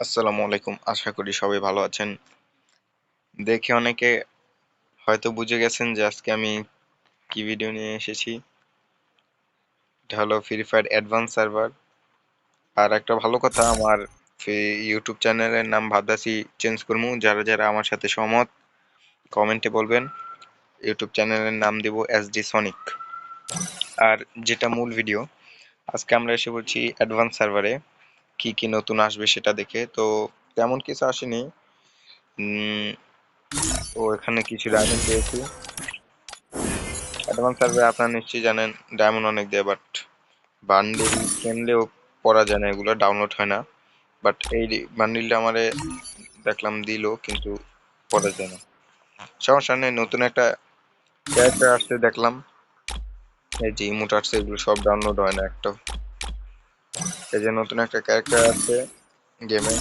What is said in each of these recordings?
আসসালামু আলাইকুম। আশা করি সবাই ভালো আছেন। দেখে অনেকে হয়তো বুঝে গেছেন যে আজকে আমি কি ভিডিও নিয়ে এসেছি। এটা হলো ফ্রি ফায়ার অ্যাডভান্স সার্ভার আর একটা ভালো কথা, আমার ইউটিউব চ্যানেলের নাম ভাবদাসি চেঞ্জ করব যারা যারা আমার সাথে সহমত কমেন্টে বলবেন। ইউটিউব চ্যানেলের নাম দেব এস ডি সনিক আর যেটা মূল ভিডিও আজকে আমরা এসে বলছি অ্যাডভান্স সার্ভারে কি কি নতুন আসবে সেটা দেখে। তো তেমন কিছু আসেনি। তো এখানে কিছু ডায়মন্ড পেয়েছি। অ্যাডভান্স সার্ভে আপনারা নিশ্চয়ই জানেন ডায়মন্ড অনেক দেয় বাট বান্ডিল কিনলেও পড়া যায় না, এগুলো ডাউনলোড হয় না। বাট এই বান্ডিলটা আমারে দেখলাম দিল, কিন্তু পড়া যায় না। সমস্যা নেই, নতুন একটা ক্যারেক্টার আসছে, দেখলাম। এই যে ইমোট আসছে, এগুলো সব ডাউনলোড হয় না, একটা এই যে নতুন একটা ক্যারেক্টার আছে গেমে.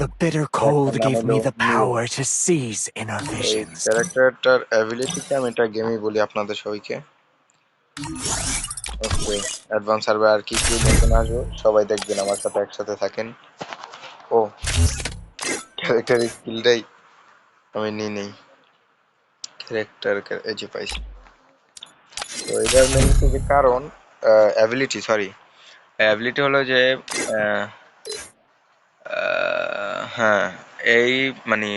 The bitter cold Nada gave me malo, the no. power to seize inner visions. ক্যারেক্টারটার অ্যাবিলিটিকে আমি এটা গেমই বলি আপনাদের সবাইকে ওকে অ্যাডভান্স সার্ভে আর কি কি নতুন আসবে সবাই দেখবেন আমার সাথে একসাথে থাকেন ও ক্যারেক্টার স্কিলটাই আমি নিই নেই ক্যারেক্টার এই যে পাইছি তো এটার মেন যে কারণ অ্যাবিলিটি সরি অ্যাবিলিটি হলো যে হ্যাঁ এই মানে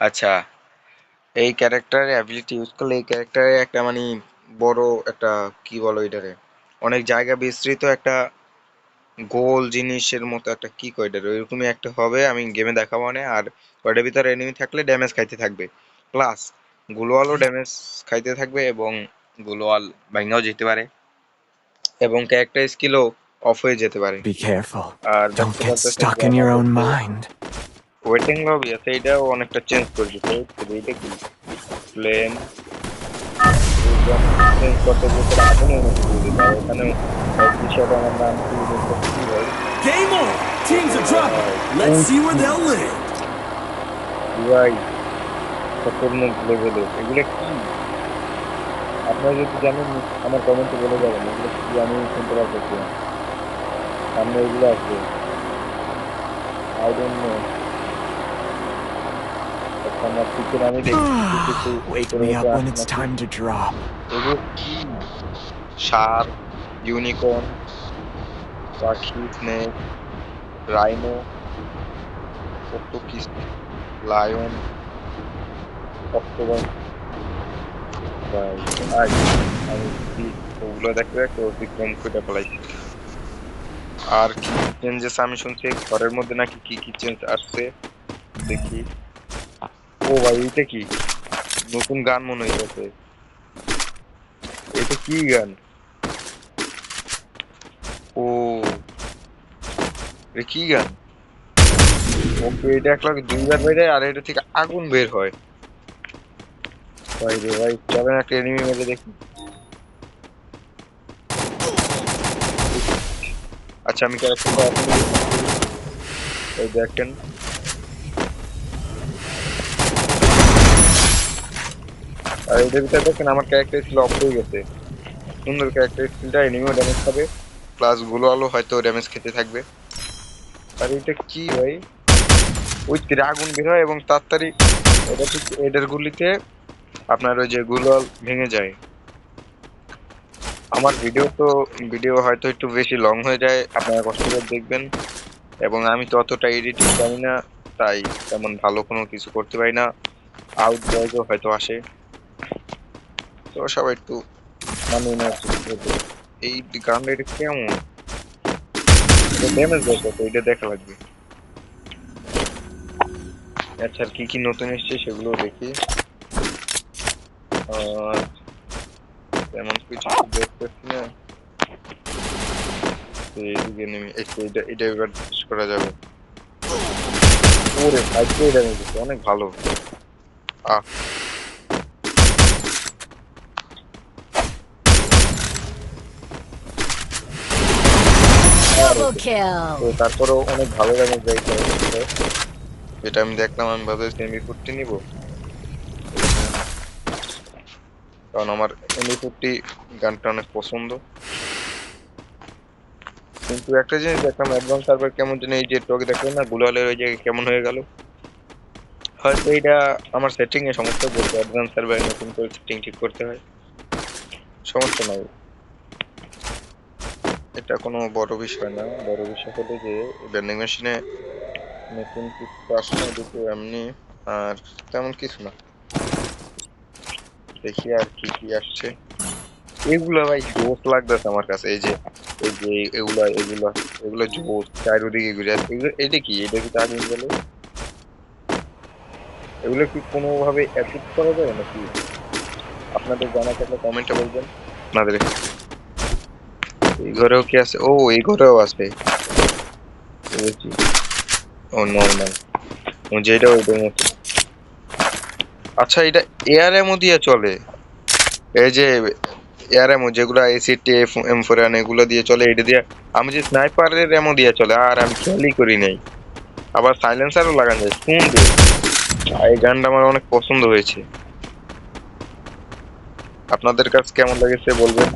আচ্ছা এই ক্যারেক্টারের অ্যাবিলিটি ইউজ করলে এই ক্যারেক্টারে একটা মানে বড় একটা কি বলো এটারে অনেক জায়গা বিস্তৃত একটা গোল জিনিসের মতো একটা কি কয় এটারে ওইরকমই একটা হবে, আমি গেমে দেখাবো না, আর ওইটার ভিতরে এনিমি থাকলে ড্যামেজ খাইতে থাকবে। প্লাস গ্লোয়ালও ড্যামেজ খাইতে থাকবে এবং গ্লোয়াল ভাঙাও যেতে পারে এবং ক্যারেক্টার স্কিলও অফ হয়ে যেতে পারে Be careful. আর যে in your own আমাদের যে mind. ওয়েটিং লবি আছে এটাও অনেকটা চেঞ্জ করে দিতে এইটা কি প্লেন চেঞ্জ করতে করতে আগুনের মতো দিয়ে দিতে হবে এখানে বিষয়টা আমার নাম কি Game on! Teams are dropping. Let's see where they'll live. ভাই খতরনাক লেভেলে এগুলো কি? আপনারা যদি জানেন আমার কমেন্টে বলে যাবেন এগুলো কি আমি শুনতে পারতেছি না সামনে এগুলো আসবে আই ডোন্ট নো আমার পিছনে আমি দেখছি। কিছু Wake কোনো me কিছু up when আসে it's নাকি। time to drop. এগুলো কি? সাপ ইউনিকর্ন পাখি স্নেক রাইনো কত কি লায়ন আমি ওগুলো ফেলাইছি আর কি চেঞ্জেস আমি শুনছি ঘরের মধ্যে নাকি কি কি চেঞ্জ আসছে দেখি ও ভাই এইটা কি নতুন গান মনে হইতেছে এটা কি গান ও এটা কি গান ওকে এটা এক দুইবার বের হয় আর এটা থেকে আগুন বের হয় ভাই রে ভাই চলেন একটা এনিমি মেরে দেখি। আচ্ছা আমি ক্যারেক্টারটা এখন এই দেখেন আর এটার ভিতরে দেখেন, আমার ক্যারেক্টার স্কিল অফ হয়ে গেছে। সুন্দর ক্যারেক্টার স্কিলটা এনিমিও ড্যামেজ খাবে প্লাসগুলো আলো হয়তো ড্যামেজ খেতে থাকবে। আর এটা কি ভাই? ওই তীরে আগুন বের হয় এবং তাড়াতাড়ি, এটা ঠিক এডের গুলিতে আপনার ওই যে গুলাল ভেঙে যায়। আমার ভিডিও তো ভিডিও হয়তো একটু বেশি লং হয়ে যায়, আপনারা কষ্ট করে দেখবেন। এবং আমি তো অতটা এডিটিং জানি না, তাই তেমন ভালো কোনো কিছু করতে পারি না। আউট ভয়েসও হয়তো আসে। তো সবাই একটু মানিয়ে নেওয়ার এই গানটা এটা কেমন? ড্যামেজ দেয় কত এটা দেখা লাগবে। আচ্ছা আর কি কি নতুন এসছে সেগুলো দেখি। আর তেমন কিছু দেখতেছি না এইদিকে নেমে এটা এটা এবার শেষ করা যাবে ওরে ড্যামেজ অনেক ভালো আহ তারপরেও অনেক ভালো ড্যামেজ দেয় এটা। যেটা আমি দেখলাম আমি ভাবছি সেমি করতে নিব কারণ আমার এমনি ফোরটি গানটা অনেক পছন্দ। কিন্তু একটা জিনিস দেখলাম অ্যাডভান্স সার্ভার কেমন জানি এই যে টকে দেখলেন না গুলালের ওই জায়গায় কেমন হয়ে গেল। হয়তো এটা আমার সেটিং এ সমস্যা বলতে অ্যাডভান্স সার্ভারে নতুন করে সেটিং ঠিক করতে হয়। সমস্যা নাই। এটা কোনো বড় বিষয় না। বড় বিষয় হলো যে ব্যান্ডিং মেশিনে নতুন কিছু আসলে দুটো এমনি আর তেমন কিছু না। দেখি আর কি কি আসছে। এগুলো ভাই জোস লাগতেছে আমার কাছে, এই যে এই যে এগুলা এগুলা, এগুলো জোস চারিদিকে এগুলো, এটা কি? এটা কি আগুন গেলে? এগুলো কি কোনোভাবে অ্যাচিভ করা যাবে নাকি? আপনাদের জানা থাকলে কমেন্টে বলবেন। আপনাদের এই ঘরেও কি আছে? ও, এই ঘরেও আছে। ও নর্মাল যেটা ওইটার মতো আচ্ছা এটা এয়ার এমও দিয়ে চলে। এই যে এয়ার এমও যেগুলো এসিটি এম ফোর এগুলো দিয়ে চলে, এটা দিয়ে আমি যে স্নাইপারের এমও দিয়ে চলে, আর আমি খেয়ালই করি নাই। আবার সাইলেন্সারও লাগানো যায় সুন্দর এই গানটা আমার অনেক পছন্দ হয়েছে। আপনাদের কাছে কেমন লেগেছে বলবেন?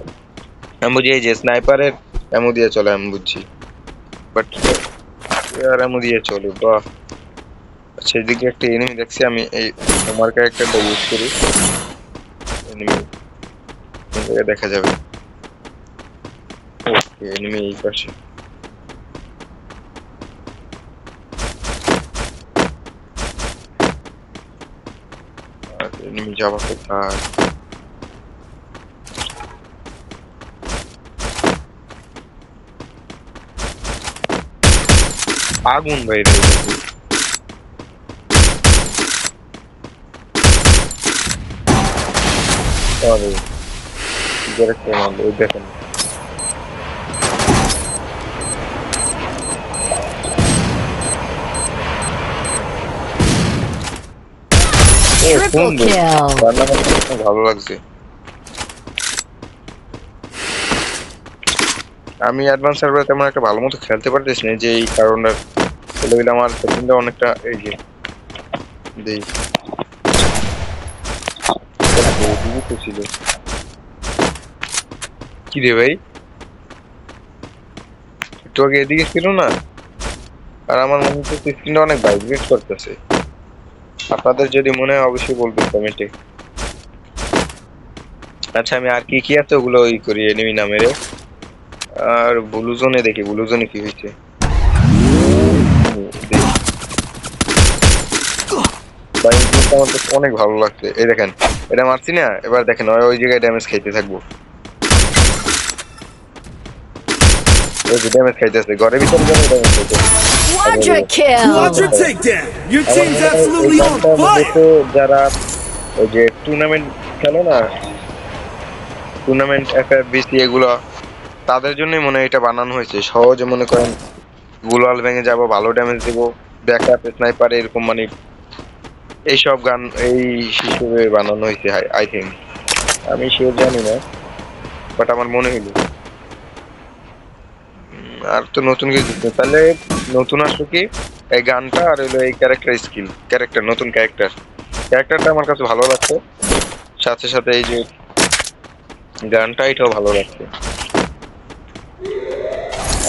আমি বুঝি এই যে স্নাইপারের এমও দিয়ে চলে, আমি বুঝছি। বাট এয়ার এমও দিয়ে চলে, বাহ। সেদিকে একটা এনিমি দেখছি, আমি এই আমার ক্যারেক্টারটা ইউজ করি। এনিমি দেখা যাবে? ওকে এনিমি এই পাশে। এনিমি যাওয়া কোথায়? আগুন বাইরে Triple kill. ভালো লাগছে আমি অ্যাডভান্স সার্ভারে তেমন একটা ভালো মতো খেলতে পারতেছি না যে এই কারণটা চলে গেলে আমার সেটিংটা অনেকটা এই যে ছিল। কি রে ভাই? একটু আগে এদিকে ছিল না? আর আমার মনে হচ্ছে স্ক্রিনটা অনেক ভাইব্রেট করতেছে। আপনাদের যদি মনে হয় অবশ্যই বলবেন কমেন্টে আচ্ছা আমি আর কি কি আছে ওগুলো ই করি এনিমি না মেরে আর ব্লু জোনে দেখি ব্লু জোনে কি হয়েছে? ভাই জিনিসটা আমার কাছে অনেক ভালো লাগছে এই দেখেন এটা মারছি না এবার দেখেন ওই ওই জায়গায় ড্যামেজ খাইতে থাকব ওই যে ড্যামেজ খাইতেছে ঘরের ভিতরে ড্যামেজ খাইতেছে Quadra kill. Quadra takedown. Your team's এই absolutely on fire. যারা ওই যে টুর্নামেন্ট খেলে না টুর্নামেন্ট এফএফবিসি এগুলো তাদের জন্যই মনে হয় এটা বানানো হয়েছে সহজে মনে করেন গুলাল ভেঙে যাব ভালো ড্যামেজ দিব ব্যাকআপ স্নাইপার এরকম মানে এইসব গান এই হিসেবে বানানো হয়েছে আই থিঙ্ক আমি শিওর জানি না বাট আমার মনে হইল। আর তো নতুন কিছু তাহলে নতুন আসলো কি? এই গানটা আর হলো এই ক্যারেক্টার স্কিল ক্যারেক্টার নতুন ক্যারেক্টার ক্যারেক্টারটা আমার কাছে ভালো লাগছে। সাথে সাথে এই যে গানটা, এটাও ভালো লাগছে।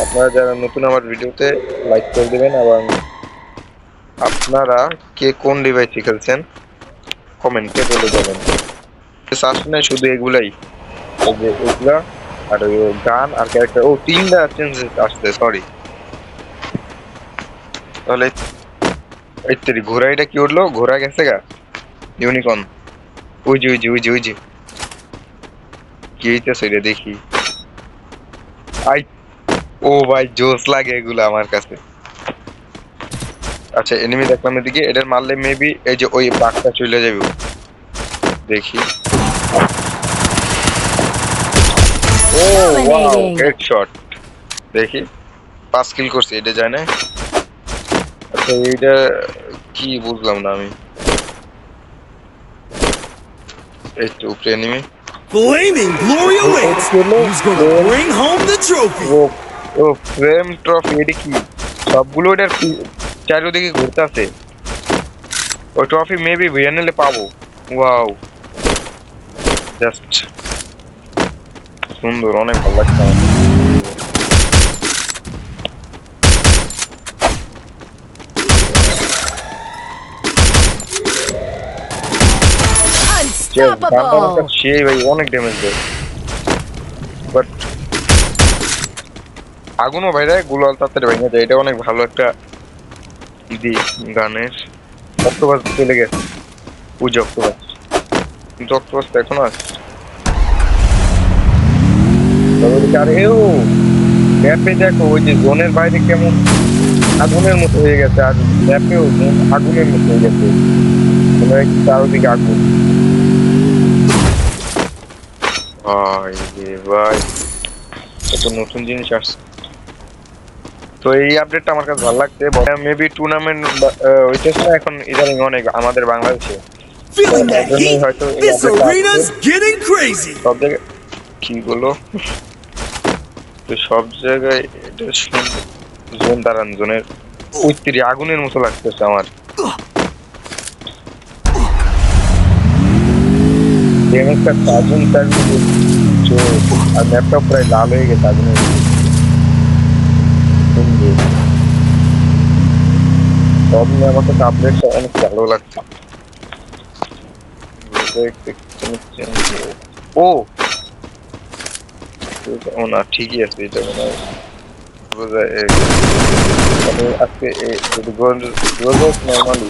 আপনারা যারা নতুন আমার ভিডিওতে লাইক করে দেবেন এবং আপনারা কে কোন ডিভাইসে খেলছেন? কমেন্টে বলে দেবেন আসলে শুধু এগুলাই। এগুলা, আর গান আর ক্যারেক্টার ও, তিনটা চেঞ্জ আসছে সরি তাহলে তেরি ঘোড়া এটা কি উঠল? ঘোড়া গেছে গা। ইউনিকর্ন ওই যে ওই যে ওই যে ওই যে কি হইতেছে এটা দেখি। আই, ও ভাই জোস লাগে এগুলো আমার কাছে। আচ্ছা এনিমি দেখলাম এদিকে এটার মারলে মেবি এই যে ওই বাঘটা চলে যাবে। দেখি। ও ওয়াও. হেডশট দেখি। পাঁচ কিল করছে এটা যায় না আচ্ছা এইটা কি বুঝলাম না আমি। এই তো উপরে enemy Flaming glory awaits. Who's gonna bring home the trophy? ও ও ফ্রেম ট্রফি এটা কি? সবগুলো এটার চারিদিকে ঘুরতে আছে ওই ট্রফি মেবি ভিএনএল এ পাবো ওয়াও জাস্ট সুন্দর অনেক ভালো লাগছে আমার। যে গানটা আমার Unstoppable! সেই ভাই অনেক ড্যামেজ দেয় বাট আগুনও ভাই দেয় গুলাল তাড়াতাড়ি ভেঙে যায় এটা অনেক ভালো একটা দিক গানের অক্টোপাস চলে গেছে। যে অক্টোপাস। কিন্তু অক্টোপাস তো এখনও আছে। ম্যাপে দেখো, ওই যে জোনের বাইরে কেমন আগুনের মতো হয়ে গেছে, আর ম্যাপেও আগুনের মতো হয়ে গেছে। চারদিকে আগুন। ভাই রে ভাই নতুন জিনিস আসছে। তো এই আপডেটটা আমার কাছে ভালো লাগছে। মেবি টুর্নামেন্ট হইতেছে না এখন ইদানিং অনেক আমাদের বাংলাদেশে। কি বলো? তো সব জায়গায় এটা জোন দাঁড়ান জোনের উত্তরি আগুনের মতো লাগতেছে আমার। গেমের আগুন থাকবে আর ম্যাপটা প্রায় লাল হয়ে গেছে আগুনের। সব নিয়ে আমার কাছে অনেক ভালো লাগছে। ও! না ঠিকই আছে এটা মনে হয় মানে আজকে যদি গোল গোল নর্মালি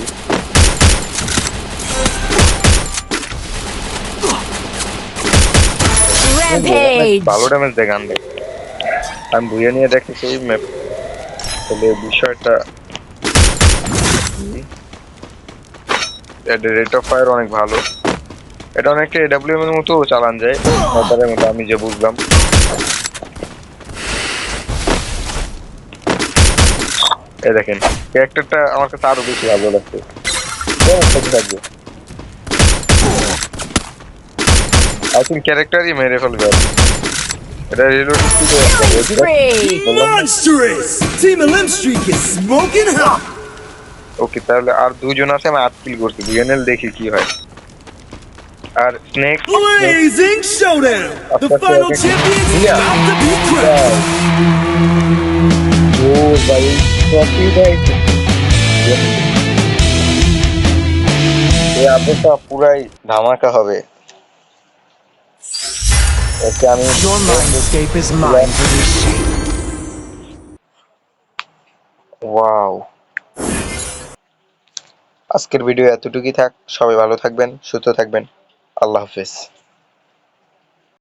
ভালো ড্যামেজ দেয় আমি বুঝে নিয়ে দেখেছি সেই ম্যাপ তাহলে বিষয়টা রেট অফ ফায়ার অনেক ভালো। এটা অনেকটা এডাব্লিউএম এর মতো চালান যায়। সরকারের মতো আমি যে বুঝলাম। এই দেখেন ক্যারেক্টারটা আমার কাছে আরও বেশি ভালো লাগছে। থাকবে আই থিঙ্ক ক্যারেক্টারই মেরে ফেলবে। আর দুজন আছে আমি আটকিল করছি। দুজনের দেখি কি হয়। আর স্নেক অ্যামেজিং শোডাউন দ্য ও ভাই সফট ধামাকা হবে। ওকে আমি Your mindscape is mine to reshape. Wow আজকের ভিডিও এতটুকুই থাক সবাই ভালো থাকবেন সুস্থ থাকবেন আল্লাহ হাফেজ।